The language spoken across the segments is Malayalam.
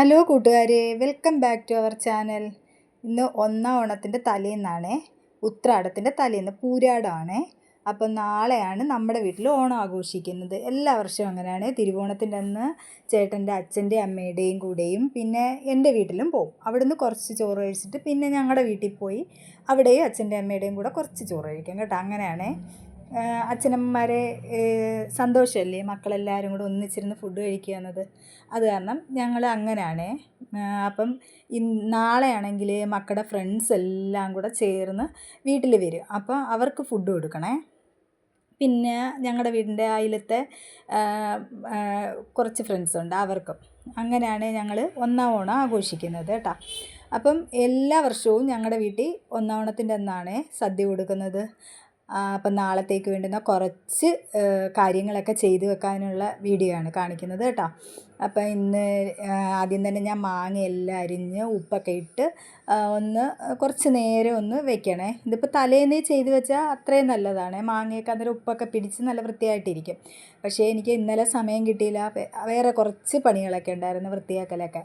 ഹലോ കൂട്ടുകാരെ welcome back to our channel. ഇന്ന് ഒന്നാം ഓണത്തിന്റെ തലേന്നാണ്. ഉത്രാടത്തിന്റെ തലേന്ന് പൂരാടമാണ് അപ്പം നാളെയാണ് നമ്മുടെ വീട്ടിൽ ഓണം ആഘോഷിക്കുന്നത്. എല്ലാ വർഷവും അങ്ങനെയാണ്. തിരുവോണത്തിന്റെ അന്ന് ചേട്ടന്റെ അച്ഛന്റെ അമ്മയുടെയും കൂടെയും പിന്നെ എന്റെ വീട്ടിലും പോകും അവിടുന്ന് കുറച്ച് ചോറ് കഴിച്ചിട്ട് പിന്നെ ഞങ്ങളുടെ വീട്ടിൽ പോയി അവിടെയും അച്ഛന്റെ അമ്മയുടെയും കൂടെ കുറച്ച് ചോറ് കഴിക്കും കേട്ടോ. അങ്ങനെയാണ്. അച്ഛനമ്മമാരെ സന്തോഷമല്ലേ മക്കളെല്ലാവരും കൂടെ ഒന്നിച്ചിരുന്ന് ഫുഡ് കഴിക്കുക എന്നത്? അത് കാരണം ഞങ്ങൾ അങ്ങനെയാണ് അപ്പം നാളെയാണെങ്കിൽ മക്കളുടെ ഫ്രണ്ട്സ് എല്ലാം കൂടെ ചേർന്ന് വീട്ടിൽ വരും. അപ്പോൾ അവർക്ക് ഫുഡ് കൊടുക്കണേ. പിന്നെ ഞങ്ങളുടെ വീടിന്റെ അയലത്തെ കുറച്ച് ഫ്രണ്ട്സ് ഉണ്ട് അവർക്കും. അങ്ങനെയാണ് ഞങ്ങൾ ഒന്നാം ഓണം ആഘോഷിക്കുന്നത് കേട്ടോ. അപ്പം എല്ലാ വർഷവും ഞങ്ങളുടെ വീട്ടിൽ ഒന്നാം ഓണത്തിന്റെ അന്നാണ് സദ്യ കൊടുക്കുന്നത്. അപ്പം നാളത്തേക്ക് വേണ്ടുന്ന കുറച്ച് കാര്യങ്ങളൊക്കെ ചെയ്തു വെക്കാനുള്ള വീഡിയോ ആണ് കാണിക്കുന്നത് കേട്ടോ. അപ്പം ഇന്ന് ആദ്യം തന്നെ ഞാൻ മാങ്ങ എല്ലാം അരിഞ്ഞ് ഉപ്പൊക്കെ ഇട്ട് ഒന്ന് കുറച്ച് നേരം ഒന്ന് വെക്കണേ. ഇതിപ്പോൾ തലേന്ന് ചെയ്ത് വെച്ചാൽ അത്രയും നല്ലതാണ്. മാങ്ങയൊക്കെ അന്നേരം ഉപ്പൊക്കെ പിടിച്ച് നല്ല വൃത്തിയായിട്ടിരിക്കും. പക്ഷേ എനിക്ക് ഇന്നലെ സമയം കിട്ടിയില്ല. വേറെ കുറച്ച് പണികളൊക്കെ ഉണ്ടായിരുന്നു വൃത്തിയാക്കലൊക്കെ.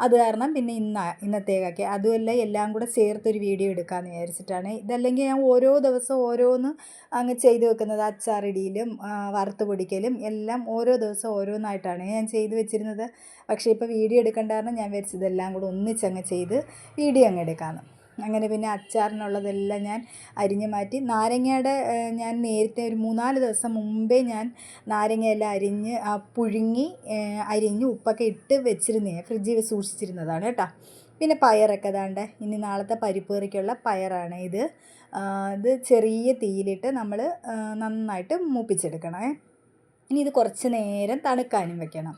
അത് കാരണം പിന്നെ ഇന്ന ഇന്നത്തേക്കൊക്കെ. അതുമല്ല എല്ലാം കൂടെ ചേർത്തൊരു വീഡിയോ എടുക്കാമെന്ന് വിചാരിച്ചിട്ടാണ്. ഇതല്ലെങ്കിൽ ഞാൻ ഓരോ ദിവസം ഓരോന്ന് അങ്ങ് ചെയ്ത് വെക്കുന്നത്. അച്ചാറിടിയിലും വറുത്ത് പൊടിക്കലും എല്ലാം ഓരോ ദിവസം ഓരോന്നായിട്ടാണ് ഞാൻ ചെയ്ത് വെച്ചിരുന്നത്. പക്ഷേ ഇപ്പോൾ വീഡിയോ എടുക്കേണ്ട കാരണം ഞാൻ വിചാരിച്ചതെല്ലാം കൂടെ ഒന്നിച്ചങ്ങ് ചെയ്ത് വീഡിയോ അങ്ങ് എടുക്കാമെന്ന് അങ്ങനെ പിന്നെ അച്ചാറിനുള്ളതെല്ലാം ഞാൻ അരിഞ്ഞു മാറ്റി. നാരങ്ങയുടെ ഞാൻ നേരത്തെ ഒരു മൂന്നാൽ ദിവസം മുമ്പേ ഞാൻ നാരങ്ങയെല്ലാം അരിഞ്ഞ് പുഴുങ്ങി അരിഞ്ഞ് ഉപ്പൊക്കെ ഇട്ട് വെച്ചിരുന്നേ ഫ്രിഡ്ജിൽ സൂക്ഷിച്ചിരുന്നതാണ് കേട്ടോ. പിന്നെ പയറൊക്കെ അതാണ്ട് ഇനി നാളത്തെ പരിപ്പ് കറിക്കുള്ള പയറാണ് ഇത്. ഇത് ചെറിയ തീയിലിട്ട് നമ്മൾ നന്നായിട്ട് മൂപ്പിച്ചെടുക്കണേ ഇനി ഇത് കുറച്ച് നേരം തണുക്കാനും വെക്കണം.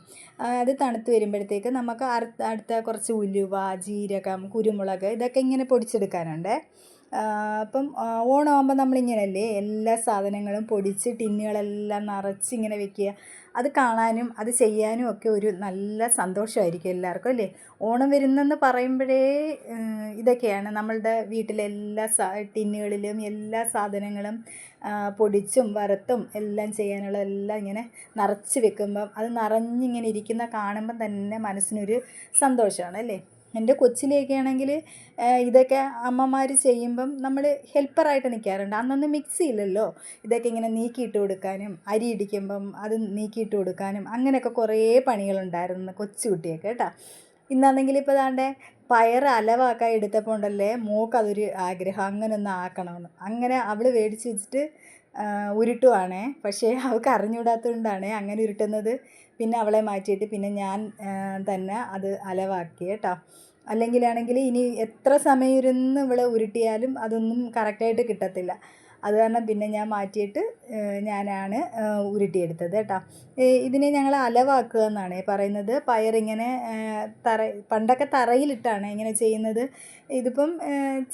അത് തണുത്ത് വരുമ്പോഴത്തേക്ക് നമുക്ക് അടുത്ത കുറച്ച് ഉലുവ ജീരകം കുരുമുളക് ഇതൊക്കെ ഇങ്ങനെ പൊടിച്ചെടുക്കാനുണ്ട്. അപ്പം ഓണമാകുമ്പോൾ നമ്മളിങ്ങനെയല്ലേ എല്ലാ സാധനങ്ങളും പൊടിച്ച് ടിന്നുകളെല്ലാം നിറച്ച് ഇങ്ങനെ വെക്കുക. അത് കാണാനും അത് ചെയ്യാനും ഒക്കെ ഒരു നല്ല സന്തോഷമായിരിക്കും എല്ലാവർക്കും അല്ലേ? ഓണം വരുന്നെന്ന് പറയുമ്പോഴേ ഇതൊക്കെയാണ് നമ്മളുടെ വീട്ടിലെ എല്ലാ ടിന്നുകളിലും എല്ലാ സാധനങ്ങളും പൊടിച്ചും വറുത്തും എല്ലാം ചെയ്യാനുള്ള എല്ലാം ഇങ്ങനെ നിറച്ച് വെക്കുമ്പം അത് നിറഞ്ഞിങ്ങനെ ഇരിക്കുന്ന കാണുമ്പം തന്നെ മനസ്സിനൊരു സന്തോഷമാണ് അല്ലേ? എന്റെ കൊച്ചിലേക്ക് ആണെങ്കിൽ ഇതൊക്കെ അമ്മമാർ ചെയ്യുമ്പം നമ്മൾ ഹെൽപ്പറായിട്ട് നിൽക്കാറുണ്ട്. അന്നൊന്നും മിക്സി ഇല്ലല്ലോ. ഇതൊക്കെ ഇങ്ങനെ നീക്കിയിട്ട് കൊടുക്കാനും അരി ഇടിക്കുമ്പം അത് നീക്കിയിട്ട് കൊടുക്കാനും അങ്ങനെയൊക്കെ കുറേ പണികളുണ്ടായിരുന്നു കൊച്ചുകുട്ടിയൊക്കെ കേട്ടോ. ഇന്നാണെങ്കിൽ ഇപ്പോൾ ദാണ്ടെ പയർ അലവാക്കാൻ എടുത്തപ്പോൾ ഉണ്ടല്ലേ മോക്ക് അതൊരു ആഗ്രഹം. അങ്ങനെ ഒന്ന് ആക്കണമെന്ന്. അങ്ങനെ അവൾ മേടിച്ച് വെച്ചിട്ട് ഉരുട്ടുവാണേ. പക്ഷേ അവൾക്ക് അറിഞ്ഞുകൂടാത്തതുകൊണ്ടാണ് അങ്ങനെ ഉരുട്ടുന്നത്. പിന്നെ അവളെ മാറ്റിയിട്ട് പിന്നെ ഞാൻ തന്നെ അത് അലവാക്കി കേട്ടോ. അല്ലെങ്കിലാണെങ്കിൽ ഇനി എത്ര സമയം ഇരുന്ന് ഇവളെ ഉരുട്ടിയാലും അതൊന്നും കറക്റ്റായിട്ട് കിട്ടത്തില്ല. അത് കാരണം പിന്നെ ഞാൻ മാറ്റിയിട്ട് ഞാനാണ് ഉരുട്ടിയെടുത്തത് കേട്ടോ. ഇതിനെ ഞങ്ങൾ അലവാക്കുക എന്നാണ് പറയുന്നത്. പയറിങ്ങനെ തറ പണ്ടൊക്കെ തറയിലിട്ടാണ് ഇങ്ങനെ ചെയ്യുന്നത്. ഇതിപ്പം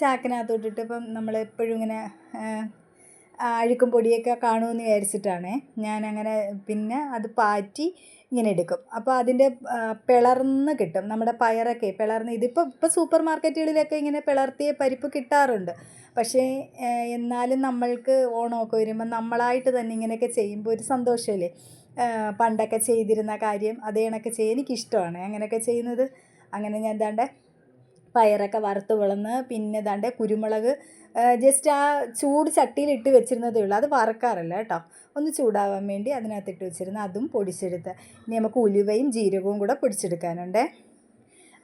ചാക്കിനകത്തോട്ടിട്ട് ഇപ്പം നമ്മളെപ്പോഴും ഇങ്ങനെ അഴുക്കും പൊടിയൊക്കെ കാണുമെന്ന് വിചാരിച്ചിട്ടാണ്. ഞാനങ്ങനെ പിന്നെ അത് പാറ്റി ഇങ്ങനെ എടുക്കും. അപ്പോൾ അതിന്റെ പിളർന്ന് കിട്ടും. നമ്മുടെ പയറൊക്കെ പിളർന്ന് ഇതിപ്പോൾ ഇപ്പോൾ സൂപ്പർ മാർക്കറ്റുകളിലൊക്കെ ഇങ്ങനെ പിളർത്തിയ പരിപ്പ് കിട്ടാറുണ്ട്. പക്ഷേ എന്നാലും നമ്മൾക്ക് ഓണമൊക്കെ വരുമ്പോൾ നമ്മളായിട്ട് തന്നെ ഇങ്ങനെയൊക്കെ ചെയ്യുമ്പോൾ ഒരു സന്തോഷമല്ലേ? പണ്ടൊക്കെ ചെയ്തിരുന്ന കാര്യം അതേ കണക്ക് ചെയ്യാൻ എനിക്കിഷ്ടമാണ്. അങ്ങനെയൊക്കെ ചെയ്യുന്നത്. അങ്ങനെ ഞാൻ എന്താണ്ട് പയറൊക്കെ വറുത്ത് വിളന്ന് പിന്നെ ഇതാണ്ട് കുരുമുളക് ജസ്റ്റ് ആ ചൂട് ചട്ടിയിൽ ഇട്ട് വെച്ചിരുന്നതേ ഉള്ളൂ. അത് വറക്കാറില്ല കേട്ടോ. ഒന്ന് ചൂടാവാൻ വേണ്ടി അതിനകത്തിട്ട് വെച്ചിരുന്ന അതും പൊടിച്ചെടുത്ത് ഇനി നമുക്ക് ഉലുവയും ജീരകവും കൂടെ പൊടിച്ചെടുക്കാനുണ്ട്.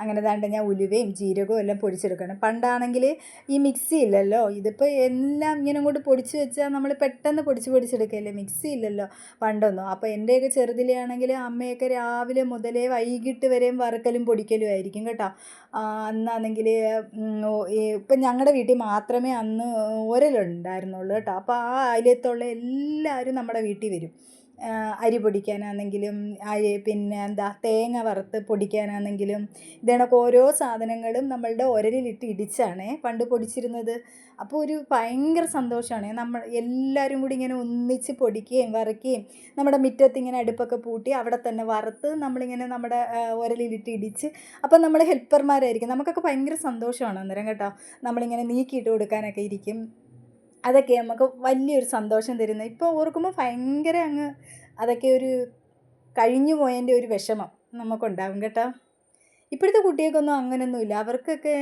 അങ്ങനെ ദാണ്ട് ഞാൻ ഉലുവയും ജീരകവും എല്ലാം പൊടിച്ചെടുക്കണം. പണ്ടാണെങ്കിൽ ഈ മിക്സി ഇല്ലല്ലോ ഇതിപ്പോൾ എല്ലാം ഇങ്ങനെ അങ്ങോട്ട് പൊടിച്ച് വെച്ചാൽ നമ്മൾ പെട്ടെന്ന് പൊടിച്ച് പൊടിച്ചെടുക്കുകയല്ലേ മിക്സി ഇല്ലല്ലോ പണ്ടൊന്നും. അപ്പോൾ എന്റെയൊക്കെ ചെറുതിലാണെങ്കിൽ അമ്മയൊക്കെ രാവിലെ മുതലേ വൈകിട്ട് വരെയും വറുക്കലും പൊടിക്കലും ആയിരിക്കും കേട്ടോ. അന്നാണെങ്കിൽ ഇപ്പം ഞങ്ങളുടെ വീട്ടിൽ മാത്രമേ അന്ന് ഒരലുണ്ടായിരുന്നുള്ളൂ കേട്ടോ. അപ്പോൾ ആ അയലത്തുള്ള എല്ലാവരും നമ്മുടെ വീട്ടിൽ വരും. അരി പൊടിക്കാനാണെങ്കിലും അരി പിന്നെ എന്താ തേങ്ങ വറുത്ത് പൊടിക്കാനാണെങ്കിലും ഇതേണക്ക് ഓരോ സാധനങ്ങളും നമ്മളുടെ ഉരലിലിട്ട് ഇടിച്ചാണ് പണ്ട് പൊടിച്ചിരുന്നത്. അപ്പോൾ ഒരു ഭയങ്കര സന്തോഷമാണ് നമ്മൾ എല്ലാവരും കൂടി ഇങ്ങനെ ഒന്നിച്ച് പൊടിക്കുകയും വറുക്കുകയും നമ്മുടെ മുറ്റത്ത് ഇങ്ങനെ അടുപ്പൊക്കെ പൂട്ടി അവിടെ തന്നെ വറുത്ത് നമ്മളിങ്ങനെ നമ്മുടെ ഉരലിലിട്ട് ഇടിച്ച് അപ്പം നമ്മൾ ഹെൽപ്പർമാരായിരിക്കും. നമുക്കൊക്കെ ഭയങ്കര സന്തോഷമാണ് അന്നേരം കേട്ടോ. നമ്മളിങ്ങനെ നീക്കിയിട്ട് കൊടുക്കാനൊക്കെ ഇരിക്കും. അതൊക്കെ നമുക്ക് വലിയൊരു സന്തോഷം തരുന്നത് ഇപ്പോൾ ഓർക്കുമ്പോൾ ഭയങ്കര അങ്ങ് അതൊക്കെ ഒരു കഴിഞ്ഞു പോയതിന്റെ ഒരു വിഷമം നമുക്കുണ്ടാകും കേട്ടോ. ഇപ്പോഴത്തെ കുട്ടികൾക്കൊന്നും അങ്ങനെയൊന്നുമില്ല അവർക്കൊക്കെ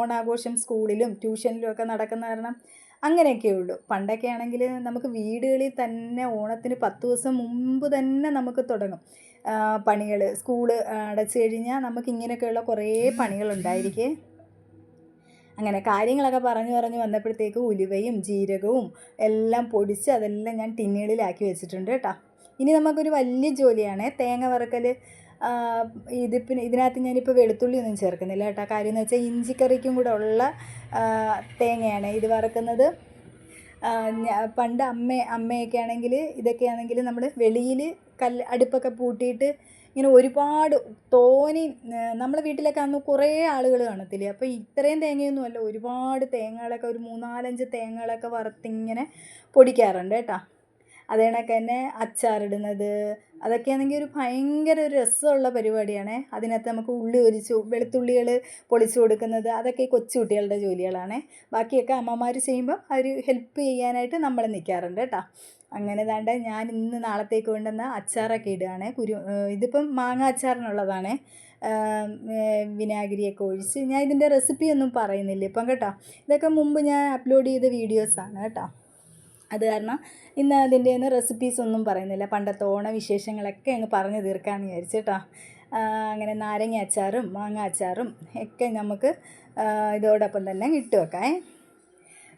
ഓണാഘോഷം സ്കൂളിലും ട്യൂഷനിലും ഒക്കെ നടക്കുന്ന കാരണം അങ്ങനെയൊക്കെ ഉള്ളൂ. പണ്ടൊക്കെ ആണെങ്കിൽ നമുക്ക് വീടുകളിൽ തന്നെ ഓണത്തിന് പത്ത് ദിവസം മുമ്പ് തന്നെ നമുക്ക് തുടങ്ങും. പണികൾ സ്കൂൾ അടച്ചു കഴിഞ്ഞാൽ നമുക്ക് ഇങ്ങനെയൊക്കെയുള്ള കുറേ പണികളുണ്ടായിരിക്കേ. അങ്ങനെ കാര്യങ്ങളൊക്കെ പറഞ്ഞു പറഞ്ഞു വന്നപ്പോഴത്തേക്ക് ഉലുവയും ജീരകവും എല്ലാം പൊടിച്ച് അതെല്ലാം ഞാൻ ടിന്നുകളിലാക്കി വെച്ചിട്ടുണ്ട് കേട്ടോ. ഇനി നമുക്കൊരു വലിയ ജോലിയാണ് തേങ്ങ വറുക്കൽ. ഇതിപ്പിന് ഇതിനകത്ത് ഞാനിപ്പോൾ വെളുത്തുള്ളി ഒന്നും ചേർക്കുന്നില്ല കേട്ടോ. കാര്യം എന്ന് വെച്ചാൽ ഇഞ്ചിക്കറിക്കും കൂടെ ഉള്ള തേങ്ങയാണ് ഇത് വറുക്കുന്നത്. പണ്ട് അമ്മ അമ്മയൊക്കെ ആണെങ്കിൽ ഇതൊക്കെ ആണെങ്കിൽ നമ്മൾ വെളിയിൽ കല്ല് അടുപ്പൊക്കെ പൂട്ടിയിട്ട് ഇങ്ങനെ ഒരുപാട് തോനി നമ്മളെ വീട്ടിലൊക്കെ അന്ന് കുറേ ആളുകൾ കാണത്തില്ലേ? അപ്പോൾ ഇത്രയും തേങ്ങയൊന്നും അല്ല ഒരുപാട് തേങ്ങകളൊക്കെ ഒരു മൂന്നാലഞ്ച് തേങ്ങകളൊക്കെ വറുത്തിങ്ങനെ പൊടിക്കാറുണ്ട് കേട്ടോ. അതേ കണക്ക് തന്നെ അച്ചാറിടുന്നത് അതൊക്കെയാണെങ്കിൽ ഒരു ഭയങ്കര ഒരു രസമുള്ള പരിപാടിയാണ്. അതിനകത്ത് നമുക്ക് ഉള്ളി ഒലിച്ചു വെളുത്തുള്ളികൾ പൊളിച്ചു കൊടുക്കുന്നത് അതൊക്കെ കൊച്ചുകുട്ടികളുടെ കൊച്ചു കുട്ടികളുടെ ജോലികളാണ്. ബാക്കിയൊക്കെ അമ്മമാർ ചെയ്യുമ്പോൾ അവർ ഹെൽപ്പ് ചെയ്യാനായിട്ട് നമ്മൾ നിൽക്കാറുണ്ട് കേട്ടോ. അങ്ങനെ താണ്ട് ഞാൻ ഇന്ന് നാളത്തേക്ക് കൊണ്ടുവന്ന അച്ചാറൊക്കെ ഇടുകയാണ്. കുരു ഇതിപ്പം മാങ്ങ അച്ചാറിനുള്ളതാണ്. വിനാഗിരിയൊക്കെ ഒഴിച്ച്. ഞാൻ ഇതിന്റെ റെസിപ്പി ഒന്നും പറയുന്നില്ല ഇപ്പം കേട്ടോ. ഇതൊക്കെ മുമ്പ് ഞാൻ അപ്ലോഡ് ചെയ്ത വീഡിയോസാണ് കേട്ടോ. അത് കാരണം ഇന്ന് അതിന്റെ ഒന്നും റെസിപ്പീസ് ഒന്നും പറയുന്നില്ല. പണ്ടത്തെ ഓണ വിശേഷങ്ങളൊക്കെ അങ്ങ് പറഞ്ഞു തീർക്കാമെന്ന് വിചാരിച്ചു കേട്ടോ അങ്ങനെ നാരങ്ങ അച്ചാറും മാങ്ങ അച്ചാറും ഒക്കെ നമുക്ക് ഇതോടൊപ്പം തന്നെ ഇട്ട് വെക്കാം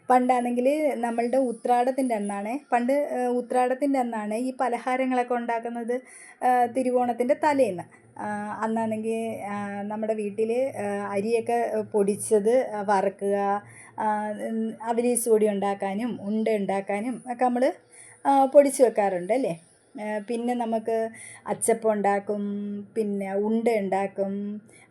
പണ്ടാണെങ്കിൽ നമ്മളുടെ ഉത്രാടത്തിന്റെ അന്നാണ് പണ്ട് ഉത്രാടത്തിന്റെ അന്നാണ് ഈ പലഹാരങ്ങളൊക്കെ ഉണ്ടാക്കുന്നത് തിരുവോണത്തിന്റെ തലേന്ന്. അന്നാണെങ്കിൽ നമ്മുടെ വീട്ടിൽ അരിയൊക്കെ പൊടിച്ചത് വറുക്കുക അവലീസ് പൊടി ഉണ്ടാക്കാനും ഉണ്ട ഉണ്ടാക്കാനും ഒക്കെ നമ്മൾ പൊടിച്ച് വെക്കാറുണ്ട് അല്ലേ? പിന്നെ നമുക്ക് അച്ചപ്പം ഉണ്ടാക്കും പിന്നെ ഉണ്ട ഉണ്ടാക്കും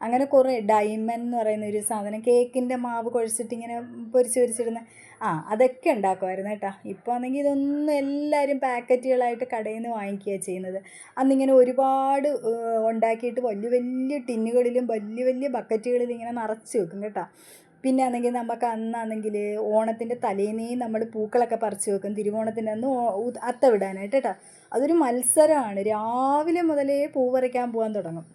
അങ്ങനെ കുറേ ഡൈമൻ എന്ന് പറയുന്ന ഒരു സാധനം കേക്കിന്റെ മാവ് കുഴച്ചിട്ട് ഇങ്ങനെ പൊരിച്ച് പൊരിച്ചിടുന്ന ആ അതൊക്കെ ഉണ്ടാക്കുമായിരുന്നു കേട്ടോ. ഇപ്പോൾ ആണെങ്കിൽ ഇതൊന്നും എല്ലാവരും പാക്കറ്റുകളായിട്ട് കടയിൽ നിന്ന് വാങ്ങിക്കുക ചെയ്യുന്നത്. അന്നിങ്ങനെ ഒരുപാട് ഉണ്ടാക്കിയിട്ട് വലിയ വലിയ ടിന്നുകളിലും വലിയ വലിയ ബക്കറ്റുകളിലും ഇങ്ങനെ നിറച്ച് വെക്കും കേട്ടോ. പിന്നെ ആണെങ്കിൽ നമുക്ക് അന്നാണെങ്കിൽ ഓണത്തിന്റെ തലേന്നേ നമ്മൾ പൂക്കളൊക്കെ പറിച്ചു വെക്കും. തിരുവോണത്തിന്റെ അന്ന് അത്ത വിടാനായിട്ട് കേട്ടോ. അതൊരു മത്സരമാണ്. രാവിലെ മുതലേ പൂ പറിക്കാൻ പോകാൻ തുടങ്ങും.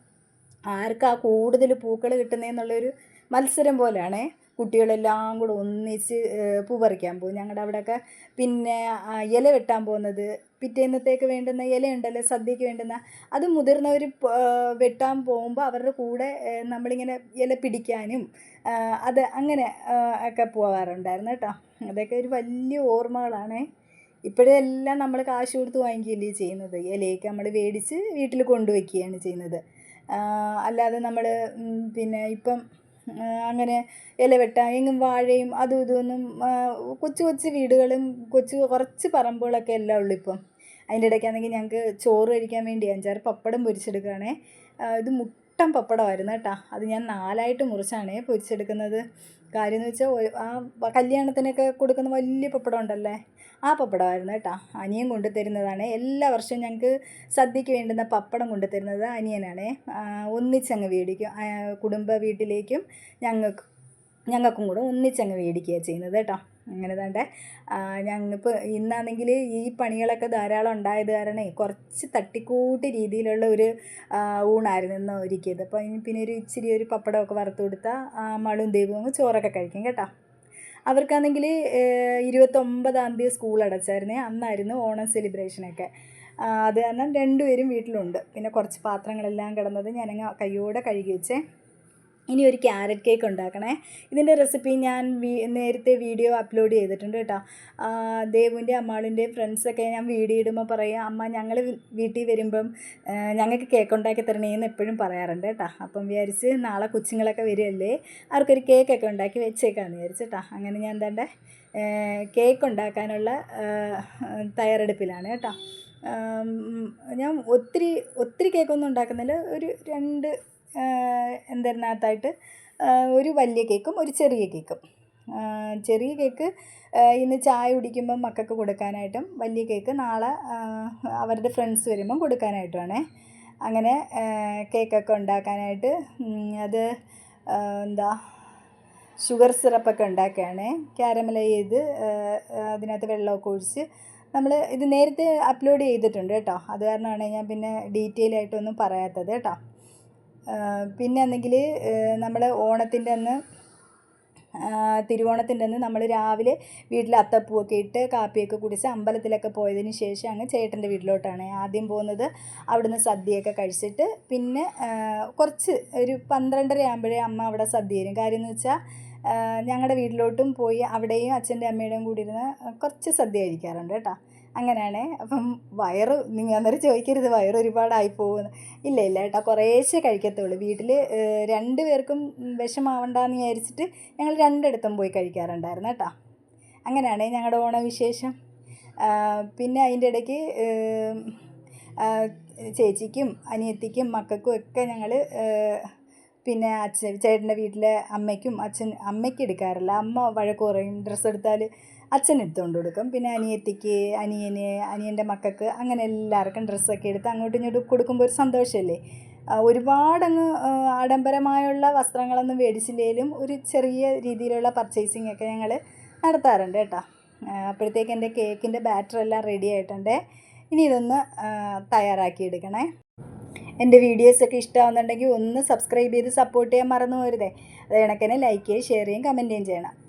ആർക്കാ കൂടുതൽ പൂക്കൾ കിട്ടുന്നതെന്നുള്ളൊരു മത്സരം പോലെയാണേ. കുട്ടികളെല്ലാം കൂടെ ഒന്നിച്ച് പൂ പറിക്കാൻ പോകും. ഞങ്ങളുടെ അവിടെയൊക്കെ പിന്നെ ഇല വെട്ടാൻ പോകുന്നത് പിറ്റേന്നത്തേക്ക് വേണ്ടുന്ന ഇല ഉണ്ടല്ലോ സദ്യക്ക് വേണ്ടുന്ന അത് മുതിർന്നവർ വെട്ടാൻ പോകുമ്പോൾ അവരുടെ കൂടെ നമ്മളിങ്ങനെ ഇല പിടിക്കാനും അത് അങ്ങനെ ഒക്കെ പോകാറുണ്ടായിരുന്നു കേട്ടോ. അതൊക്കെ ഒരു വലിയ ഓർമ്മകളാണേ. ഇപ്പോഴെല്ലാം നമ്മൾ കാശ് കൊടുത്ത് വാങ്ങിക്കുകയല്ലേ ചെയ്യുന്നത്. ഇലയൊക്കെ നമ്മൾ മേടിച്ച് വീട്ടിൽ കൊണ്ടുവയ്ക്കുകയാണ് ചെയ്യുന്നത്. അല്ലാതെ നമ്മൾ പിന്നെ ഇപ്പം അങ്ങനെ ഇലവെട്ട എങ്ങും വാഴയും അതും ഇതൊന്നും കൊച്ചു കൊച്ചു വീടുകളും കൊച്ചു കുറച്ച് പറമ്പുകളൊക്കെ എല്ലാം ഉള്ളു ഇപ്പം. അതിന്റെ ഇടയ്ക്കാണെങ്കിൽ ഞങ്ങൾക്ക് ചോറ് കഴിക്കാൻ വേണ്ടി അഞ്ചാറ് പപ്പടം പൊരിച്ചെടുക്കുകയാണേ. ഇത് മുട്ടൻ പപ്പടമായിരുന്നു കേട്ടോ. അത് ഞാൻ നാലായിട്ട് മുറിച്ചാണ് പൊരിച്ചെടുക്കുന്നത്. കാര്യം എന്ന് വെച്ചാൽ ആ കല്യാണത്തിനൊക്കെ കൊടുക്കുന്ന വലിയ പപ്പടം ഉണ്ടല്ലേ? ആ പപ്പടമായിരുന്നു കേട്ടോ. അനിയൻ കൊണ്ടു തരുന്നതാണ് എല്ലാ വർഷവും ഞങ്ങൾക്ക് സദ്യക്ക് വേണ്ടുന്ന പപ്പടം കൊണ്ടു തരുന്നത് അനിയനാണേ ഒന്നിച്ചങ്ങ് മേടിക്കും കുടുംബ വീട്ടിലേക്കും ഞങ്ങൾക്ക് ഞങ്ങൾക്കും കൂടെ ഒന്നിച്ചങ്ങ് മേടിക്കുകയാണ് ചെയ്യുന്നത് കേട്ടോ. അങ്ങനെ തന്നെ ഞങ്ങളിപ്പോൾ ഇന്നാണെങ്കിൽ ഈ പണികളൊക്കെ ധാരാളം ഉണ്ടായത് കാരണേ കുറച്ച് തട്ടിക്കൂട്ടി രീതിയിലുള്ള ഒരു ഊണായിരുന്നു ഇന്ന് ഒരുക്കിയത്. അപ്പോൾ പിന്നെ ഒരു ഇച്ചിരി ഒരു പപ്പടമൊക്കെ വറുത്ത് കൊടുത്താൽ മളും ദൈവവും ചോറൊക്കെ കഴിക്കും കേട്ടോ. അവർക്കാണെങ്കിൽ ഇരുപത്തൊമ്പതാം തീയതി സ്കൂൾ അടച്ചായിരുന്നേ. അന്നായിരുന്നു ഓണം സെലിബ്രേഷനൊക്കെ. അത് കാരണം രണ്ടുപേരും വീട്ടിലുണ്ട്. പിന്നെ കുറച്ച് പാത്രങ്ങളെല്ലാം കിടന്നത് ഞാനങ്ങ് കയ്യോടെ കഴുകി വെച്ചേ. ഇനി ഒരു ക്യാരറ്റ് കേക്ക് ഉണ്ടാക്കണേ. ഇതിന്റെ റെസിപ്പി ഞാൻ നേരത്തെ വീഡിയോ അപ്ലോഡ് ചെയ്തിട്ടുണ്ട് കേട്ടോ. ദേവുവിന്റെ അമ്മാളിന്റെ ഫ്രണ്ട്സൊക്കെ ഞാൻ വീഡിയോ ഇടുമ്പോൾ പറയും അമ്മ ഞങ്ങൾ വീട്ടിൽ വരുമ്പം ഞങ്ങൾക്ക് കേക്ക് ഉണ്ടാക്കി തരണേന്ന് എപ്പോഴും പറയാറുണ്ട് കേട്ടോ. അപ്പം വിചാരിച്ച് നാളെ കൊച്ചുങ്ങളൊക്കെ വരികയല്ലേ അവർക്കൊരു കേക്കൊക്കെ ഉണ്ടാക്കി വെച്ചേക്കാമെന്ന് വിചാരിച്ചു കേട്ടോ. അങ്ങനെ ഞാൻ എന്താണ്ട് കേക്ക് ഉണ്ടാക്കാനുള്ള തയ്യാറെടുപ്പിലാണ് കേട്ടോ. ഞാൻ ഒത്തിരി ഒത്തിരി കേക്കൊന്നും ഉണ്ടാക്കുന്നില്ല. ഒരു രണ്ട് എന്തതിനകത്തായിട്ട് ഒരു വലിയ കേക്കും ഒരു ചെറിയ കേക്കും. ചെറിയ കേക്ക് ഇന്ന് ചായ കുടിക്കുമ്പം മക്കൾക്ക് കൊടുക്കാനായിട്ടും വലിയ കേക്ക് നാളെ അവരുടെ ഫ്രണ്ട്സ് വരുമ്പം കൊടുക്കാനായിട്ടുമാണേ. അങ്ങനെ കേക്കൊക്കെ ഉണ്ടാക്കാനായിട്ട് അത് എന്താ ഷുഗർ സിറപ്പൊക്കെ ഉണ്ടാക്കുകയാണ്. ക്യാരമലൈ ചെയ്ത് അതിനകത്ത് വെള്ളമൊക്കെ ഒഴിച്ച് നമ്മൾ ഇത് നേരത്തെ അപ്ലോഡ് ചെയ്തിട്ടുണ്ട് കേട്ടോ. അത് കാരണമാണ് ഞാൻ പിന്നെ ഡീറ്റെയിൽ ആയിട്ടൊന്നും പറയാത്തത് കേട്ടോ. പിന്നെ എന്നെങ്കിൽ നമ്മൾ ഓണത്തിന്റെ അന്ന് തിരുവോണത്തിന്റെ അന്ന് നമ്മൾ രാവിലെ വീട്ടിൽ അത്തപ്പൂവൊക്കെ ഇട്ട് കാപ്പിയൊക്കെ കുടിച്ച് അമ്പലത്തിലൊക്കെ പോയതിന് ശേഷം അങ്ങ് ചേട്ടന്റെ വീട്ടിലോട്ടാണ് ആദ്യം പോകുന്നത്. അവിടുന്ന് സദ്യയൊക്കെ കഴിച്ചിട്ട് പിന്നെ കുറച്ച് ഒരു പന്ത്രണ്ടര ആകുമ്പോഴേ അമ്മ അവിടെ സദ്യ തരും. കാര്യം എന്ന് വെച്ചാൽ ഞങ്ങളുടെ വീട്ടിലോട്ടും പോയി അവിടെയും അച്ഛന്റെ അമ്മയുടെയും കൂടി ഇരുന്ന് കുറച്ച് സദ്യ കഴിക്കാറുണ്ട് കേട്ടോ. അങ്ങനെയാണ്. അപ്പം വയറ് നിങ്ങൾ അന്നേരം ചോദിക്കരുത്. വയറ് ഒരുപാടായി പോകുന്നു. ഇല്ല ഇല്ല കേട്ടോ. കുറേശ്ശെ കഴിക്കത്തുള്ളൂ. വീട്ടിൽ രണ്ട് പേർക്കും വിഷമാവണ്ടെന്ന് വിചാരിച്ചിട്ട് ഞങ്ങൾ രണ്ടിടത്തും പോയി കഴിക്കാറുണ്ടായിരുന്നു കേട്ടോ. അങ്ങനെയാണ് ഞങ്ങളുടെ ഓണവിശേഷം. പിന്നെ അതിന്റെ ഇടയ്ക്ക് ചേച്ചിക്കും അനിയത്തിക്കും മക്കൾക്കും ഒക്കെ ഞങ്ങൾ പിന്നെ അച്ഛൻ ചേട്ടന്റെ വീട്ടിലെ അമ്മയ്ക്കും അച്ഛൻ അമ്മയ്ക്ക് എടുക്കാറില്ല. അമ്മ വഴക്ക് കുറയും ഡ്രസ്സ് എടുത്താൽ അച്ഛൻ എടുത്തുകൊണ്ട് കൊടുക്കും. പിന്നെ അനിയത്തിക്ക് അനിയന് അനിയന്റെ മക്കൾക്ക് അങ്ങനെ എല്ലാവർക്കും ഡ്രസ്സൊക്കെ എടുത്ത് അങ്ങോട്ടും ഇങ്ങോട്ടും കൊടുക്കുമ്പോൾ ഒരു സന്തോഷമല്ലേ ഒരുപാടങ്ങ് ആഡംബരമായുള്ള വസ്ത്രങ്ങളൊന്നും മേടിച്ചില്ലെങ്കിലും ഒരു ചെറിയ രീതിയിലുള്ള പർച്ചേസിംഗ് ഒക്കെ ഞങ്ങൾ നടത്താറുണ്ട് കേട്ടോ. അപ്പോഴത്തേക്ക് എന്റെ കേക്കിന്റെ ബാറ്റർ എല്ലാം റെഡി ആയിട്ടുണ്ട്. ഇനി ഇതൊന്ന് തയ്യാറാക്കി എടുക്കണേ. എന്റെ വീഡിയോസൊക്കെ ഇഷ്ടമാകുന്നുണ്ടെങ്കിൽ ഒന്ന് സബ്സ്ക്രൈബ് ചെയ്ത് സപ്പോർട്ട് ചെയ്യാൻ മറന്നു പോരുതേ. അത് കണക്കിന് ലൈക്ക് ചെയ്യുകയും ഷെയർ ചെയ്യുകയും കമന്റ് ചെയ്യണം.